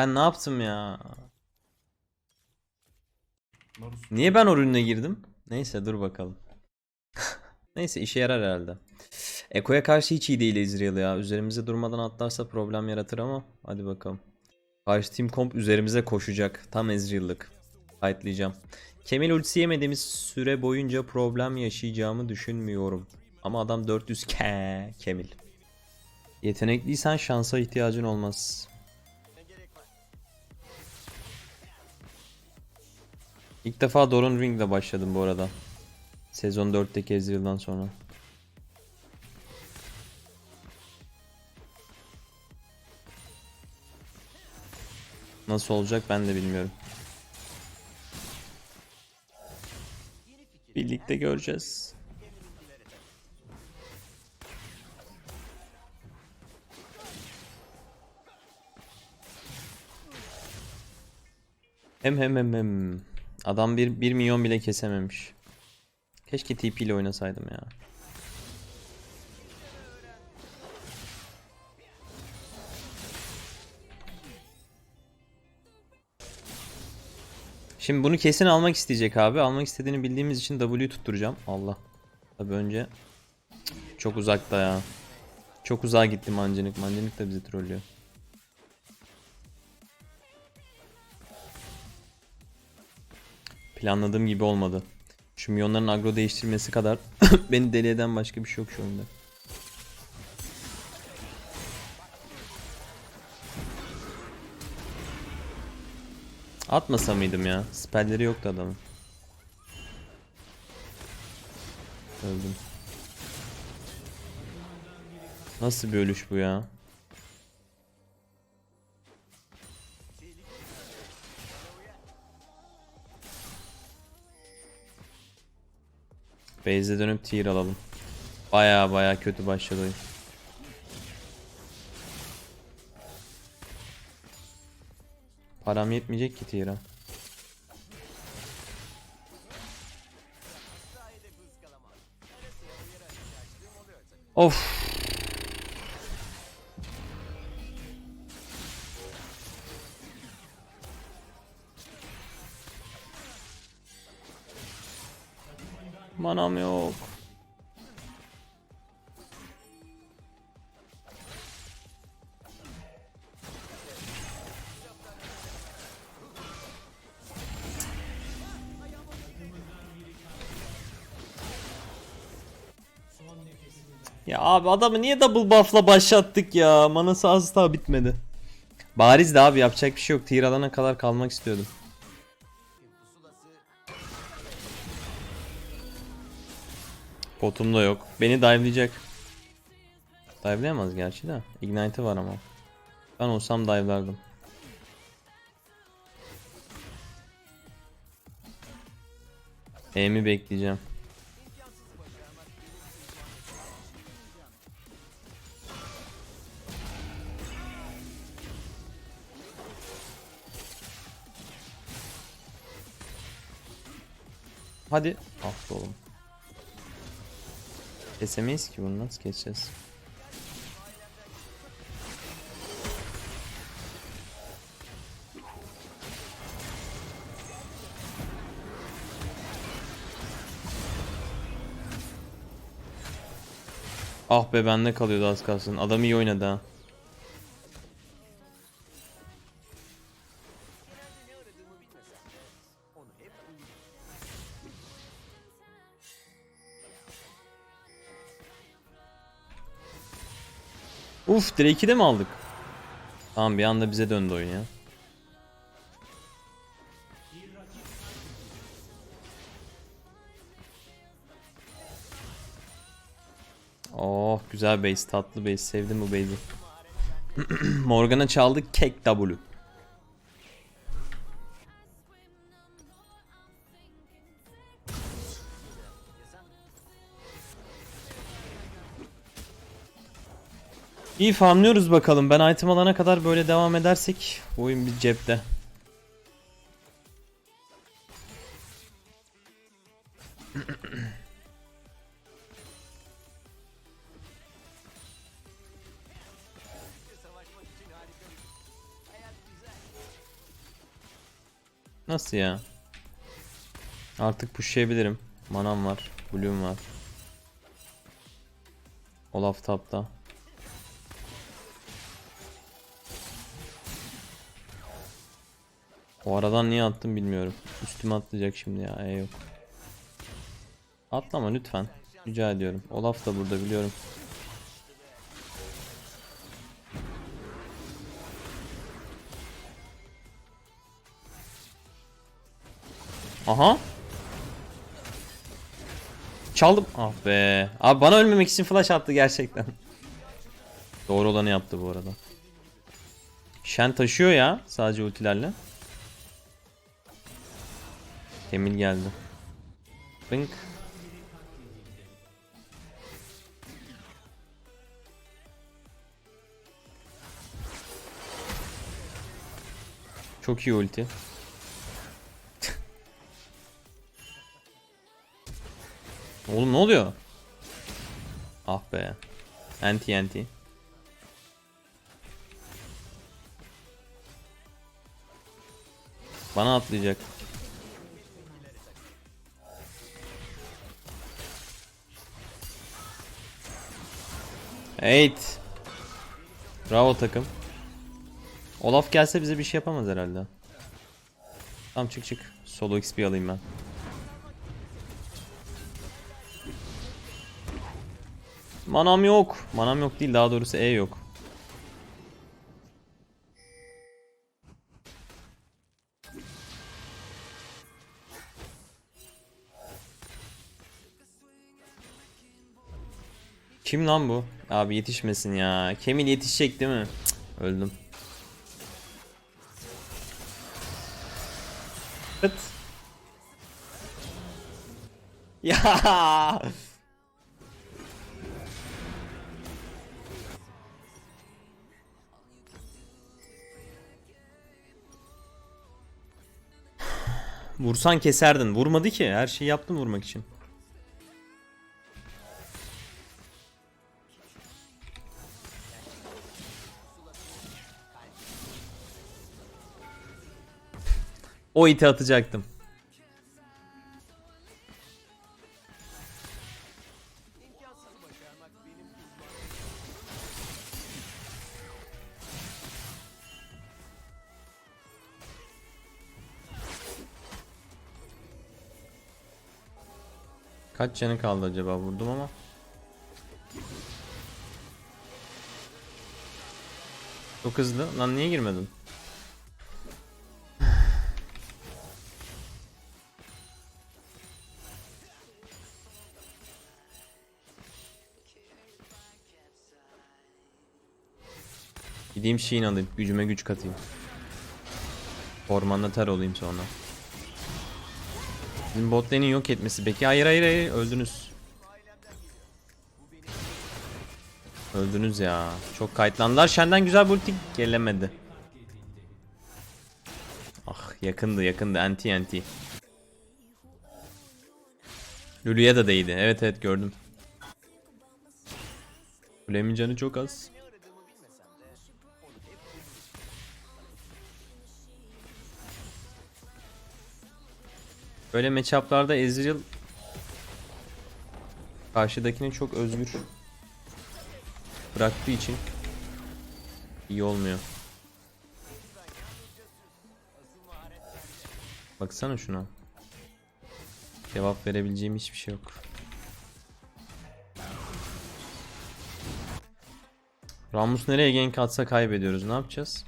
Ben ne yaptım ya? Niye ben o ürüne girdim? Neyse dur bakalım. Neyse işe yarar herhalde. Eko'ya karşı hiç iyi değil Ezreal ya. Üzerimize durmadan atlarsa problem yaratır ama hadi bakalım. Karşı Team Comp üzerimize koşacak. Tam Ezreal'lık. Fightlayacağım. Kemil ultisi yemediğimiz süre boyunca problem yaşayacağımı düşünmüyorum. Ama adam 400 ke Kemil. Yetenekliysen şansa ihtiyacın olmaz. İlk defa Doran Ring'le başladım bu arada. Sezon 4'teki Ezreal'dan sonra. Nasıl olacak ben de bilmiyorum. Birlikte göreceğiz. Hem hem hem hem. Adam bir, bir milyon bile kesememiş. Keşke TP ile oynasaydım ya. Şimdi bunu kesin almak isteyecek abi. Almak istediğini bildiğimiz için W tutturacağım. Allah. Tabi önce çok uzakta ya. Çok uzağa gitti mancınık. Mancınık da bizi trollüyor. Planladığım gibi olmadı. Şu milyonların agro değiştirmesi kadar beni deli eden başka bir şey yok şu oyunda. Atmasa mıydım ya? Spellleri yoktu adamın. Öldüm. Nasıl bir ölüş bu ya? Base'e dönüp tier alalım. Baya baya kötü başladı. Param yetmeyecek ki tier'a. Of. Manam yok. Ya abi adamı niye double buff'la başlattık ya? Mana sahası daha bitmedi. Bariz de abi yapacak bir şey yok. Tier alana kadar kalmak istiyordum. Potum da yok. Beni dive'layacak. Dive'layamaz gerçi de. Ignite'ı var ama. Ben olsam dive'lardım. E'mi bekleyeceğim. Hadi. Ah oğlum. Kesemeyiz ki bunu nasıl keseceğiz? Ah be bende kalıyordu az kalsın. Adam iyi oynadı ha. Uf Drake'i de mi aldık? Tamam bir anda bize döndü oyun ya. Oh güzel base tatlı base sevdim bu base'i. Morgana çaldık kek W. İyi farmlıyoruz bakalım. Ben item alana kadar böyle devam edersek oyun bir cepte. Nasıl ya? Artık pushlayabilirim. Manam var. Blue'um var. Olaf tapta. O aradan niye attım bilmiyorum. Üstüme atlayacak şimdi ya. E yok. Atlama lütfen. Rica ediyorum. Olaf da burada biliyorum. Aha. Çaldım. Ah be. Abi bana ölmemek için flash attı gerçekten. Doğru olanı yaptı bu arada. Shen taşıyor ya sadece ultilerle. Emil geldi. Bink. Çok iyi ulti. Oğlum ne oluyor? Ah be. Anti anti. Bana atlayacak. Evet. Bravo takım. Olaf gelse bize bir şey yapamaz herhalde. Tamam çık çık. Solo XP alayım ben. Manam yok. Manam yok değil daha doğrusu E yok. Kim lan bu? Abi yetişmesin ya. Kemil yetişecek değil mi? Cık, öldüm. Hıt. Ya. Vursan keserdin. Vurmadı ki. Her şeyi yaptım vurmak için. O iti atacaktım. Kaç canı kaldı acaba vurdum ama. Çok hızlı. Lan niye girmedin? Gideyim şeyin alayım. Gücüme güç katayım. Ormanda ter olayım sonra. Bizim bot yok etmesi. Peki hayır hayır hayır öldünüz. Öldünüz ya. Çok kayıtlandılar. Shen'den güzel bir ulti gelemedi. Ah yakındı yakındı anti anti. Lulu'ya da değdi. Evet evet gördüm. Kulemin canı çok az. Böyle matchup'larda Ezreal karşıdakini çok özgür bıraktığı için iyi olmuyor. Baksana şuna. Cevap verebileceğim hiçbir şey yok. Ramus nereye gank atsa kaybediyoruz. Ne yapacağız?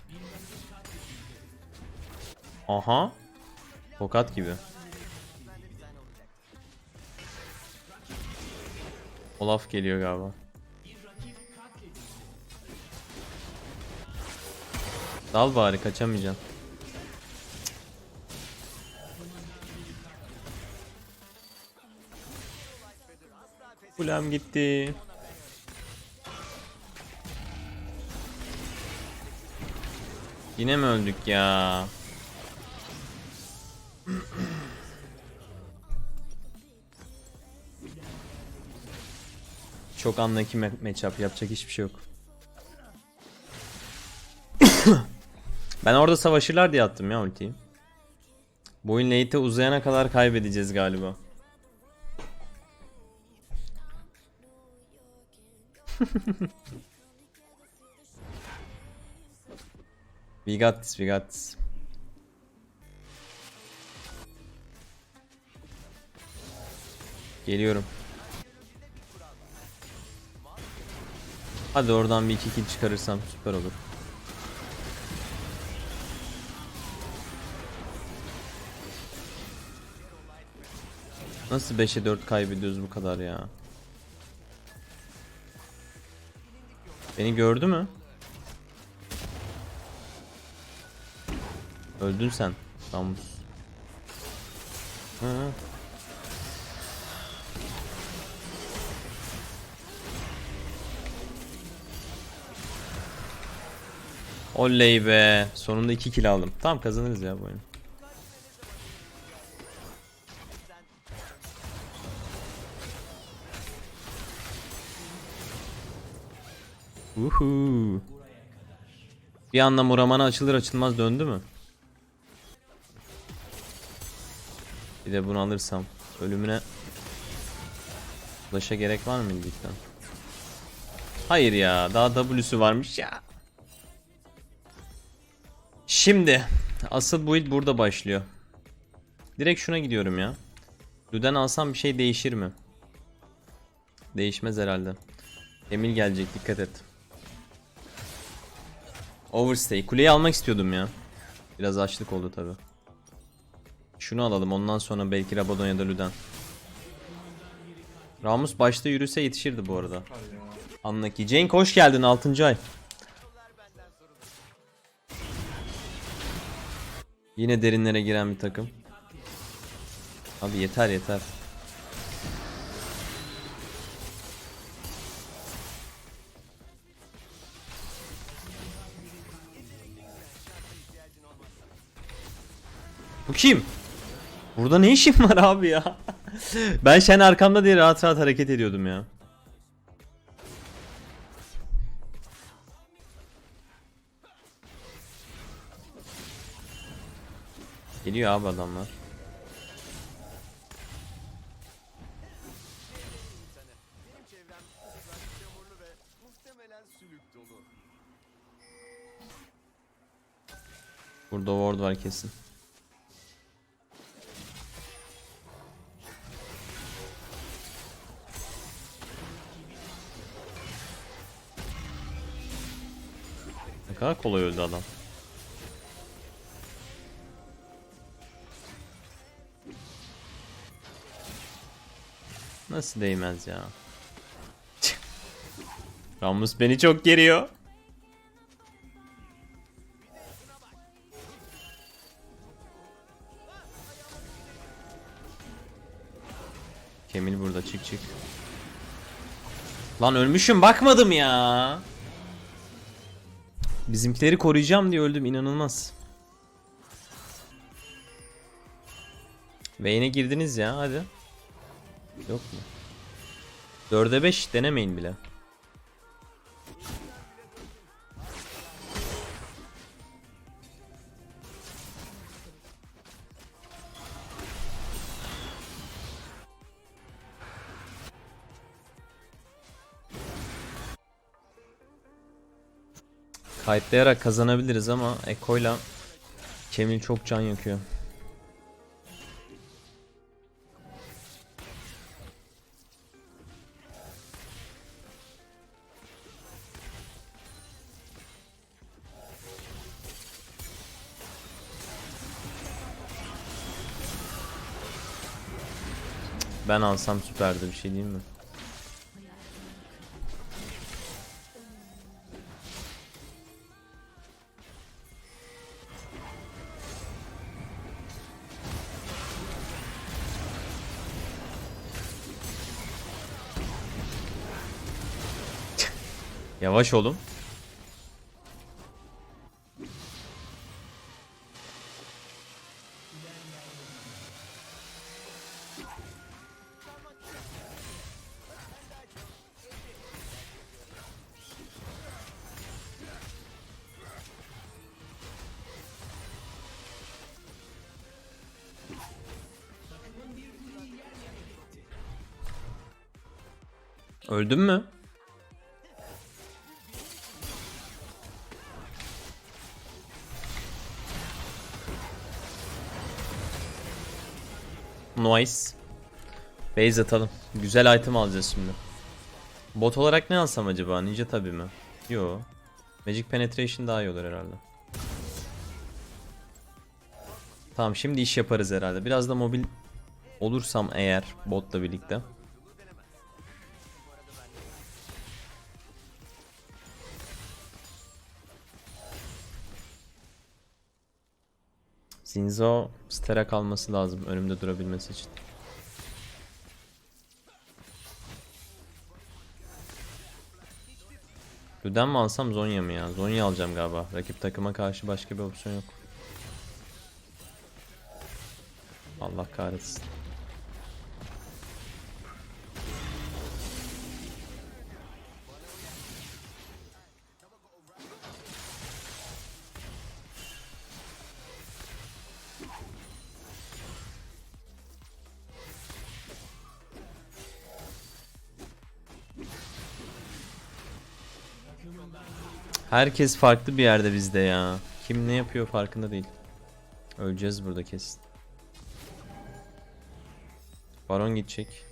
Aha. Tokat gibi. Olaf geliyor galiba. Dal bari kaçamayacaksın. Kulem gitti. Yine mi öldük ya? Çok anlaki ma- matchup yapacak hiçbir şey yok. ben orada savaşırlar diye attım ya ultiyi. Bu oyun late'e uzayana kadar kaybedeceğiz galiba. we got this, we got this. Geliyorum. Hadi oradan bir iki kill çıkarırsam süper olur. Nasıl 5'e 4 kaybediyoruz bu kadar ya? Beni gördü mü? Öldün sen. Ramus. Hı Oley be. Sonunda 2 kill aldım. Tamam kazanırız ya bu oyunu. Uhu. Bir anda Muramana açılır açılmaz döndü mü? Bir de bunu alırsam ölümüne Flash'a gerek var mı cidden? Hayır ya daha W'su varmış ya. Şimdi asıl build burada başlıyor. Direkt şuna gidiyorum ya. Luden alsam bir şey değişir mi? Değişmez herhalde. Emil gelecek dikkat et. Overstay. Kuleyi almak istiyordum ya. Biraz açlık oldu tabi. Şunu alalım ondan sonra belki Rabadon ya da Luden. Ramus başta yürüse yetişirdi bu arada. Anlaki. Cenk hoş geldin 6. ay. Yine derinlere giren bir takım. Abi yeter yeter. Bu kim? Burada ne işin var abi ya? ben Shen arkamda diye rahat rahat hareket ediyordum ya. Geliyor abi adamlar. Burada ward var kesin. Ne kadar kolay öldü adam. Nasıl değmez ya? Ramus beni çok geriyor. Kemil burada çık çık. Lan ölmüşüm bakmadım ya. Bizimkileri koruyacağım diye öldüm inanılmaz. Vayne'e girdiniz ya hadi. Yok mu? 4'e 5 denemeyin bile. Kayıtlayarak kazanabiliriz ama Eko'yla Kemil çok can yakıyor. Ben alsam süperdi bir şey değil mi? Yavaş olun. Öldün mü? Nice. Base atalım. Güzel item alacağız şimdi. Bot olarak ne alsam acaba? Ninja tabi mi? Yo. Magic Penetration daha iyi olur herhalde. Tamam şimdi iş yaparız herhalde. Biraz da mobil olursam eğer botla birlikte. Zinzo stera kalması lazım önümde durabilmesi için. Luden mi alsam Zonya mı ya? Zonya alacağım galiba. Rakip takıma karşı başka bir opsiyon yok. Allah kahretsin. Herkes farklı bir yerde bizde ya. Kim ne yapıyor farkında değil. Öleceğiz burada kesin. Baron gidecek.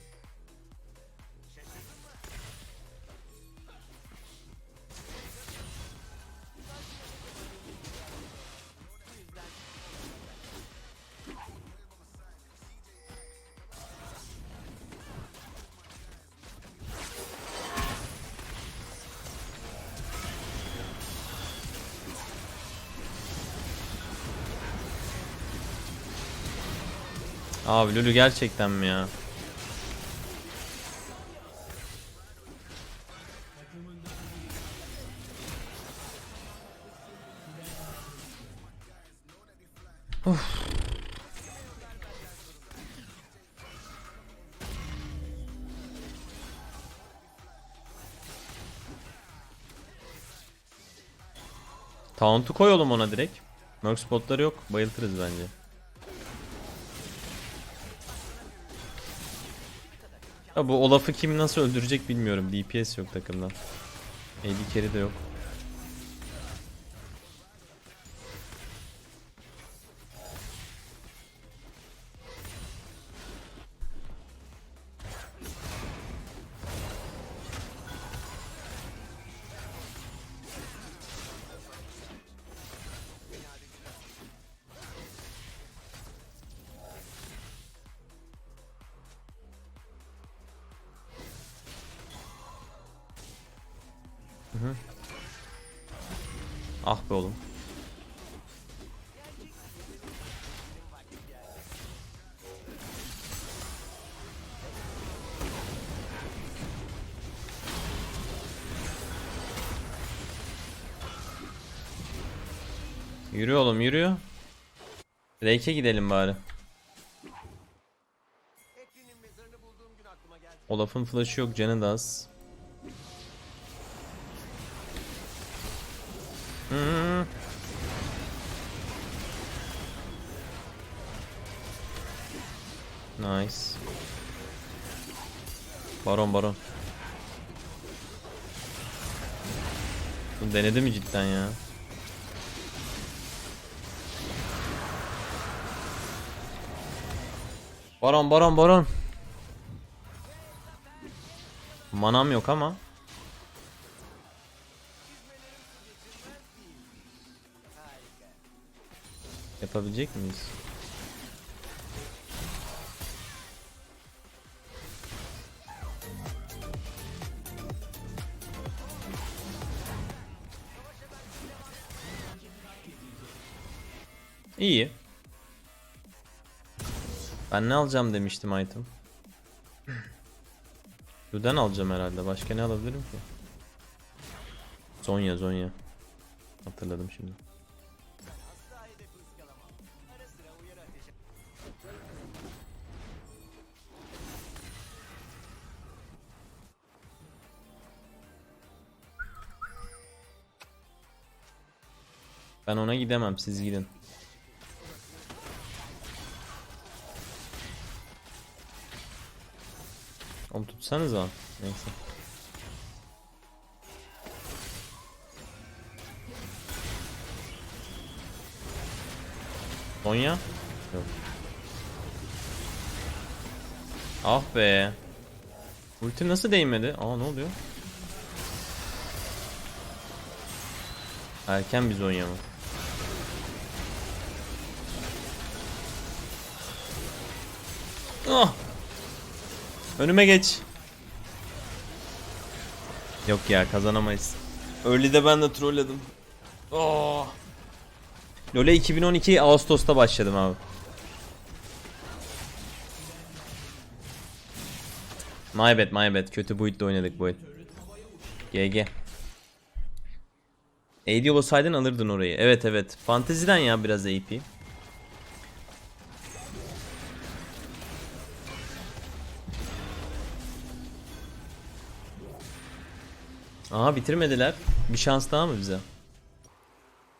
Abi Lulu gerçekten mi ya? Of. Taunt'u koyalım ona direkt. Merc spotları yok. Bayıltırız bence. Ya bu Olaf'ı kim nasıl öldürecek bilmiyorum. DPS yok takımda. AD carry de yok. Yürü oğlum yürü. Drake'e gidelim bari. Olaf'ın flash'ı yok canı da az. Hmm. Nice. Baron baron. Bu denedi mi cidden ya? Baron baron baron. Manam yok ama. Yapabilecek miyiz? İyi. Ben ne alacağım demiştim item. Luden alacağım herhalde. Başka ne alabilirim ki? Zonya Zonya. Hatırladım şimdi. Ben ona gidemem. Siz gidin. Tutsanız lan. Neyse. Konya? Yok. Ah be. Ulti nasıl değmedi? Aa ne oluyor? Erken biz oynayalım. Ah! Önüme geç. Yok ya kazanamayız. Öyle de ben de trolledim. Oh. LoL'e 2012 Ağustos'ta başladım abi. My bad my bad. Kötü build'de oynadık bu el. GG. AD olsaydın alırdın orayı. Evet evet. Fanteziden ya biraz AP. Aha bitirmediler. Bir şans daha mı bize?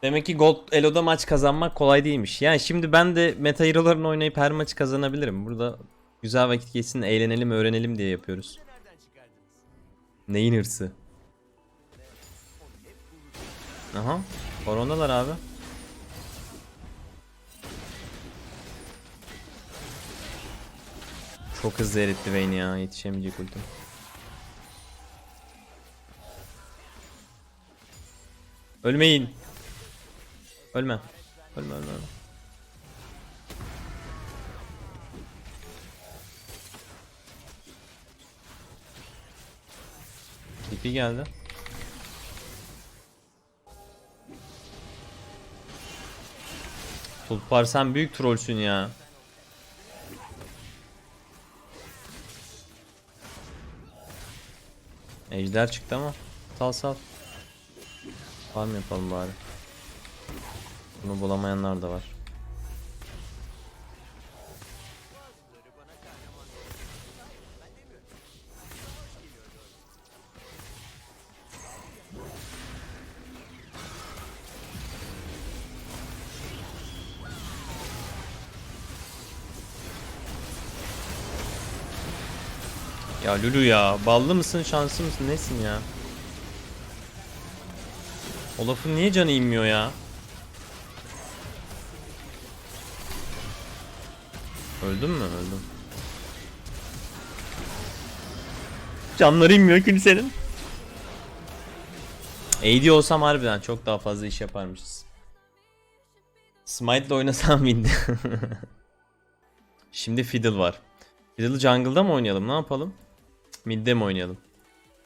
Demek ki Gold Elo'da maç kazanmak kolay değilmiş. Yani şimdi ben de Meta Hero'larını oynayıp her maçı kazanabilirim. Burada güzel vakit geçsin, eğlenelim, öğrenelim diye yapıyoruz. Neyin hırsı? Aha. Koronalar abi. Çok hızlı eritti Vayne ya. Yetişemeyecek ultim. Ölmeyin. Ölme. Ölme ölme ölme. TP geldi. Tulpar sen büyük trollsün ya. Ejder çıktı ama. Sal sal. Farm yapalım bari. Bunu bulamayanlar da var. Ya Lulu ya ballı mısın şanslı mısın nesin ya? Olaf'ın niye canı inmiyor ya? Öldün mü? Öldüm. Canları inmiyor kimsenin. AD olsam harbiden çok daha fazla iş yaparmışız. Smite'la oynasam windi. Şimdi Fiddle var. Fiddle'ı jungle'da mı oynayalım? Ne yapalım? Mid'de mi oynayalım?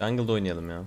Jungle'da oynayalım ya.